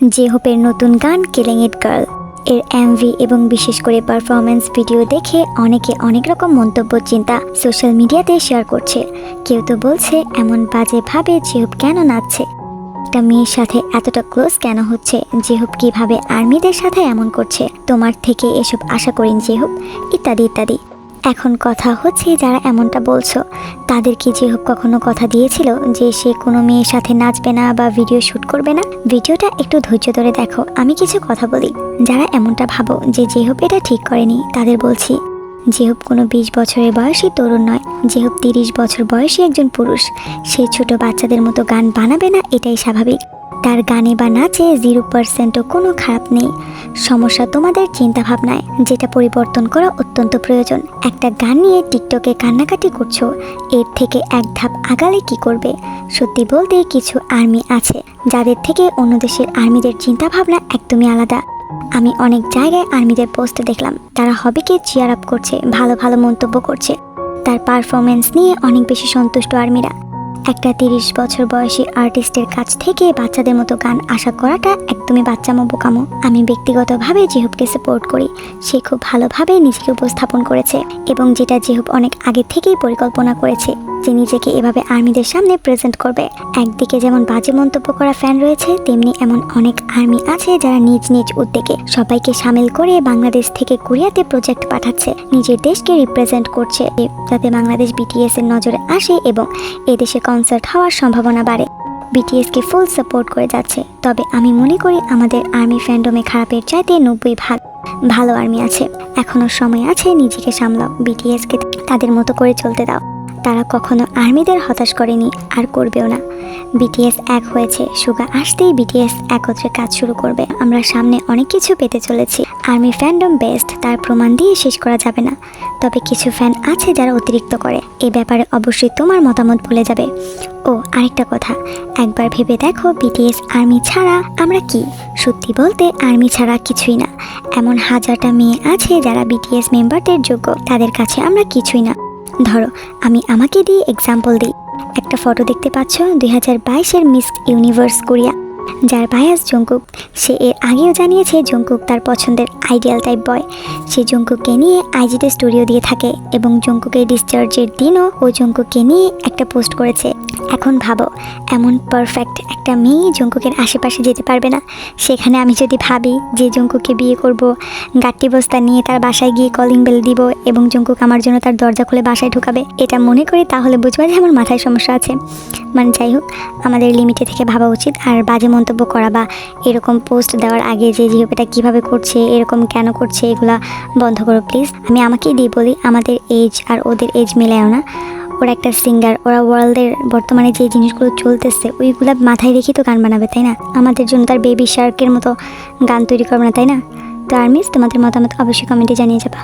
J হোপের নতুন গান কিলিং ইট গার্ল এর এমভি এবং বিশেষ করে পারফরমেন্স ভিডিও দেখে অনেকে অনেক রকম মন্তব্য, চিন্তা সোশ্যাল মিডিয়াতে শেয়ার করছে। কেউ তো বলছে, এমন বাজেভাবে জেহুব কেন নাচছে? একটা মেয়ের সাথে এতটা ক্লোজ কেন হচ্ছে? জেহুব কীভাবে আর্মিদের সাথে এমন করছে? তোমার থেকে এসব আশা করেন জেহুব ইত্যাদি ইত্যাদি। এখন কথা হচ্ছে যারা এমনটা বলছো। তাদের কি জেহুব কখনো কথা দিয়েছিল যে সে কোনো মেয়ের সাথে নাচবে না বা ভিডিও শ্যুট করবে না? ভিডিওটা একটু ধৈর্য ধরে দেখো, আমি কিছু কথা বলি। যারা এমনটা ভাবো যে জেহুব এটা ঠিক করেনি, তাদের বলছি জেহুব কোনো বিশ বছরের বয়সী তরুণ নয় জেহুব তিরিশ বছর বয়সী একজন পুরুষ, সে ছোট বাচ্চাদের মতো গান বানাবে না, এটাই স্বাভাবিক। তার গানে বা নাচে জিরো পার্সেন্টও কোনো খারাপ নেই। সমস্যা তোমাদের চিন্তা ভাবনায় যেটা পরিবর্তন করা অত্যন্ত প্রয়োজন। একটা গান নিয়ে টিকটকে কান্নাকাটি করছ, এর থেকে এক ধাপ আগালে কি করবে? সত্যি বলতে কিছু আর্মি আছে, যাদের থেকে অন্য দেশের আর্মিদের চিন্তা ভাবনা একদমই আলাদা। আমি অনেক জায়গায় আর্মিদের পোস্ট দেখলাম। তারা হবিকে চিয়ার আপ করছে, ভালো ভালো মন্তব্য করছে। তার পারফরমেন্স নিয়ে অনেক বেশি সন্তুষ্ট আর্মিরা। একটা তিরিশ বছর বয়সী আর্টিস্টের কাছ থেকে বাচ্চাদের মতো গান আশা করাটা একদমই বাচ্চামো বোকামো আমি ব্যক্তিগতভাবে জেহুবকে সাপোর্ট করি। সে খুব ভালোভাবে নিজেকে উপস্থাপন করেছে এবং যেটা জেহুব অনেক আগে থেকেই পরিকল্পনা করেছে যে নিজেকে এভাবে আর্মিদের সামনে প্রেজেন্ট করবে। একদিকে যেমন বাজে মন্তব্য করা ফ্যান রয়েছে, তেমনি এমন অনেক আর্মি আছে যারা নিজ নিজ উদ্যোগে সবাইকে সামিল করে বাংলাদেশ থেকে কোরিয়াতে প্রজেক্ট পাঠাচ্ছে, নিজের দেশকে রিপ্রেজেন্ট করছে, যাতে বাংলাদেশ বিটিএস এর নজরে আসে এবং এদেশে কনসার্ট হওয়ার সম্ভাবনা বাড়ে। বিটিএসকে ফুল সাপোর্ট করে যাচ্ছে। তবে আমি মনে করি আমাদের আর্মি ফ্যান্ডমে খারাপের চাইতে নব্বই ভাগ ভালো আর্মি আছে। এখনও সময় আছে নিজেকে সামলাও। বিটিএসকে তাদের মতো করে চলতে দাও। তারা কখনো আর্মিদের হতাশ করেনি আর করবেও না। বিটিএস এক হয়েছে, সুগা আসতেই বিটিএস একত্রে কাজ শুরু করবে। আমরা সামনে অনেক কিছু পেতে চলেছি। আর্মি ফ্যান্ডম বেস্ট তার প্রমাণ দিয়ে শেষ করা যাবে না। তবে কিছু ফ্যান আছে যারা অতিরিক্ত করে। এই ব্যাপারে অবশ্যই তোমার মতামত ভুলে যাবে। ও, আরেকটা কথা। একবার ভেবে দেখো বিটিএস আর্মি ছাড়া আমরা কি? সত্যি বলতে আর্মি ছাড়া কিছুই না। এমন হাজারটা মেয়ে আছে যারা বিটিএস মেম্বারদের যোগ্য। তাদের কাছে আমরা কিছুই না। ধরো, আমি আমাকে দিয়ে এক্সাম্পল দিই। একটা ফটো দেখতে পাচ্ছ, দুই হাজার বাইশের মিস ইউনিভার্স কোরিয়া যার বায়াস জঙ্কুক সে এর আগেও জানিয়েছে জঙ্কুক তার পছন্দের আইডিয়াল টাইপ বয় সে জঙ্কুককে নিয়ে আইজিতে স্টুডিও দিয়ে থাকে এবং জঙ্কুকের ডিসচার্জের দিনও ও জঙ্কুককে নিয়ে একটা পোস্ট করেছে। এখন ভাবো, এমন পারফেক্ট একটা মেয়ে জঙ্কুকের আশেপাশে যেতে পারবে না। সেখানে আমি যদি ভাবি যে জঙ্কুকে বিয়ে করব, গাট্টি বস্তা নিয়ে তার বাসায় গিয়ে কলিং বেল দিব এবং জঙ্কুক আমার জন্য তার দরজা খুলে বাসায় ঢুকাবে, এটা মনে করি তাহলে বুঝবা যে আমার মাথায় সমস্যা আছে। মানে যাই হোক, আমাদের লিমিটে থেকে ভাবা উচিত। আর বাজে মন্তব্য করা বা এরকম পোস্ট দেওয়ার আগে যে জিও এটা কীভাবে করছে, এরকম কেন করছে, এগুলা বন্ধ করো প্লিজ আমি আমাকেই দিয়ে বলি, আমাদের এজ আর ওদের এজ মিলায়ও না। ওরা একটা সিঙ্গার ওরা ওয়ার্ল্ডের বর্তমানে যে জিনিসগুলো চলতেছে, ওইগুলো মাথায় রেখেই তো গান বানাবে, তাই না? আমাদের জন্য তার বেবি শার্কের মতো গান তৈরি করবে না, তাই না? তো আর্মিস তোমাদের মতামত অবশ্যই কমেন্টে জানিয়ে যাবা।